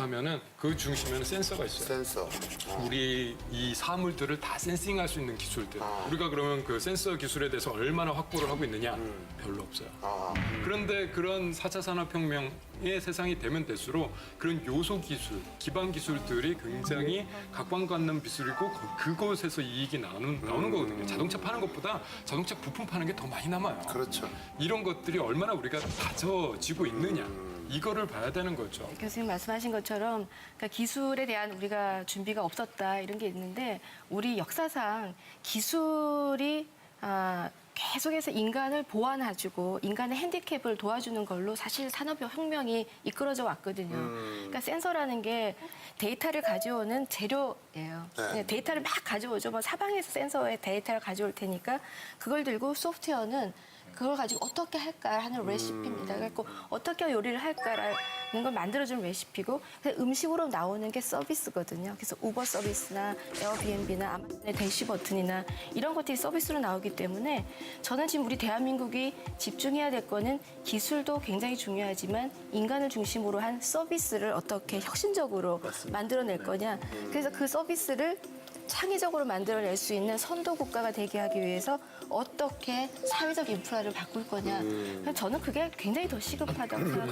하면은 그 중심에는 센서가 있어요. 센서. 어. 우리 이 사물들을 다 센싱할 수 있는 기술들. 아. 우리가 그러면 그 센서 기술에 대해서 얼마나 확보를 하고 있느냐? 별로 없어요. 아, 그런데 그런 4차 산업혁명의 세상이 되면 될수록 그런 요소 기술, 기반 기술들이 굉장히 각광받는 기술이고 거- 그곳에서 이익이 나오는, 나오는 거거든요. 자동차 파는 것보다 자동차 부품 파는 게 더 많이 남아요. 그렇죠. 이런 것들이 얼마나 우리가 다져지고 있느냐. 이거를 봐야 되는 거죠. 교수님 말씀하신 것처럼 그러니까 기술에 대한 우리가 준비가 없었다 이런 게 있는데 우리 역사상 기술이 아, 계속해서 인간을 보완해주고 인간의 핸디캡을 도와주는 걸로 사실 산업 혁명이 이끌어져 왔거든요. 그러니까 센서라는 게 데이터를 가져오는 재료예요. 네. 그냥 데이터를 막 가져오죠. 뭐 사방에서 센서에 데이터를 가져올 테니까 그걸 들고 소프트웨어는 그걸 가지고 어떻게 할까 하는 레시피입니다. 그래서 어떻게 요리를 할까 라는 걸 만들어주는 레시피고 음식으로 나오는 게 서비스거든요. 그래서 우버 서비스나 에어비앤비나 아마존의 대시 버튼이나 이런 것들이 서비스로 나오기 때문에 저는 지금 우리 대한민국이 집중해야 될 거는 기술도 굉장히 중요하지만 인간을 중심으로 한 서비스를 어떻게 혁신적으로 만들어낼 거냐. 그래서 그 서비스를 창의적으로 만들어낼 수 있는 선도 국가가 되게 하기 위해서 어떻게 사회적 인프라를 바꿀 거냐. 저는 그게 굉장히 더 시급하다고 생각합니다.